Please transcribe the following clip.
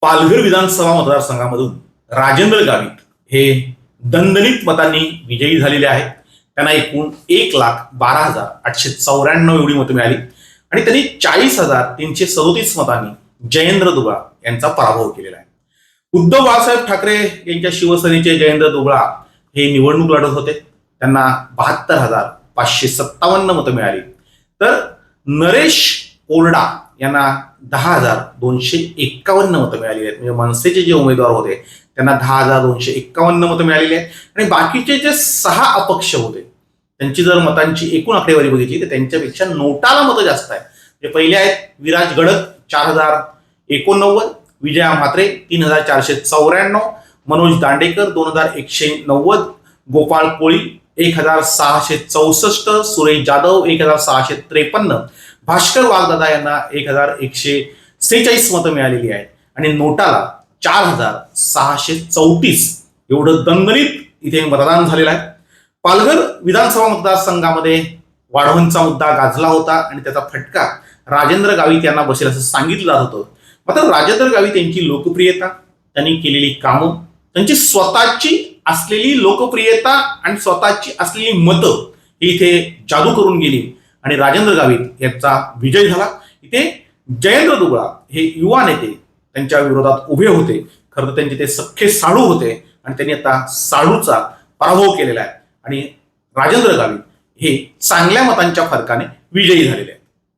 पालघर विधानसभा मतदारसंघामधून राजेंद्र गावित हे दणदणीत मतांनी विजयी झालेले आहेत. त्यांना एकूण एक लाख बारा हजार आठशे चौऱ्याण्णव एवढी मतं मिळाली. आणि त्यांनी चाळीस हजार तीनशे सदोतीस मतांनी जयेंद्र दुबळा यांचा पराभव केलेला आहे. उद्धव बाळासाहेब ठाकरे यांच्या शिवसेनेचे जयेंद्र दुबळा हे निवडणूक लढत होते. त्यांना बहात्तर हजार पाचशे सत्तावन्न मतं मिळाली. तर नरेश ओरडा यांना दहा हजार दोनशे एक्कावन्न मतं मिळालेली आहेत. म्हणजे मनसेचे जे उमेदवार होते त्यांना दहा हजार दोनशे एक्कावन्न मतं मिळालेली आहेत. आणि बाकीचे जे सहा अपक्ष होते त्यांची जर मतांची एकूण आकडेवारी बघितली तर त्यांच्यापेक्षा नोटाला मतं जास्त आहे म्हणजे पहिले आहेत विराज गडद चार हजार एकोणनव्वद विजया म्हात्रे तीन हजार चारशे चौऱ्याण्णव मनोज दांडेकर दोन हजार एकशे नव्वद गोपाळ कोळी एक हजार सहाशे चौसष्ट सुरेश जाधव एक हजार सहाशे त्रेपन्न. भास्कर वाघदादा यांना एक हजार एकशे सेहेचाळीस मतं मिळालेली आहेत. आणि नोटाला चार हजार सहाशे चौतीस एवढं दणदणीत इथे मतदान झालेलं आहे. पालघर विधानसभा मतदारसंघामध्ये वाढवणचा मुद्दा गाजला होता आणि त्याचा फटका राजेंद्र गावित यांना बसेल असं सांगितलं जात होतं. मात्र राजेंद्र गावित यांची लोकप्रियता त्यांनी केलेली कामं त्यांची स्वतःची असलेली लोकप्रियता आणि स्वतःची असलेली मतं ही इथे जादू करून गेली. आणि राजेंद्र गावित यांचा विजय झाला. इथे जयेंद्र दुबळा हे युवा नेते त्यांच्या विरोधात उभे होते. खरं तर त्यांचे ते सख्खे साळू होते आणि त्यांनी आता साळूचा पराभव केलेला आहे. आणि राजेंद्र गावित हे चांगल्या मतांच्या फरकाने विजयी झालेले आहेत.